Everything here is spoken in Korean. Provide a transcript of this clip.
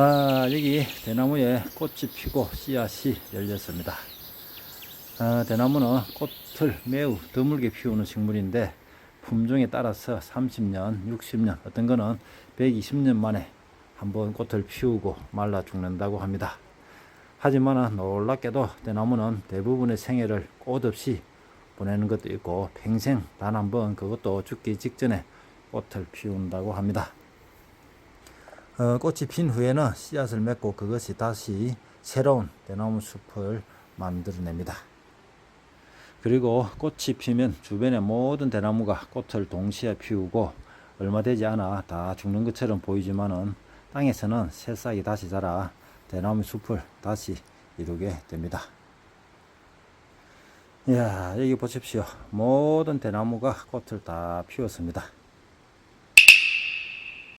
아, 여기 대나무에 꽃이 피고 씨앗이 열렸습니다. 아, 대나무는 꽃을 매우 드물게 피우는 식물인데 품종에 따라서 30년, 60년, 어떤 거는 120년 만에 한번 꽃을 피우고 말라 죽는다고 합니다. 하지만 놀랍게도 대나무는 대부분의 생애를 꽃 없이 보내는 것도 있고 평생 단 한 번 그것도 죽기 직전에 꽃을 피운다고 합니다. 어, 꽃이 핀 후에는 씨앗을 맺고 그것이 다시 새로운 대나무 숲을 만들어냅니다. 그리고 꽃이 피면 주변의 모든 대나무가 꽃을 동시에 피우고 얼마 되지 않아 다 죽는 것처럼 보이지만은 땅에서는 새싹이 다시 자라 대나무 숲을 다시 이루게 됩니다. 이야, 여기 보십시오. 모든 대나무가 꽃을 다 피웠습니다.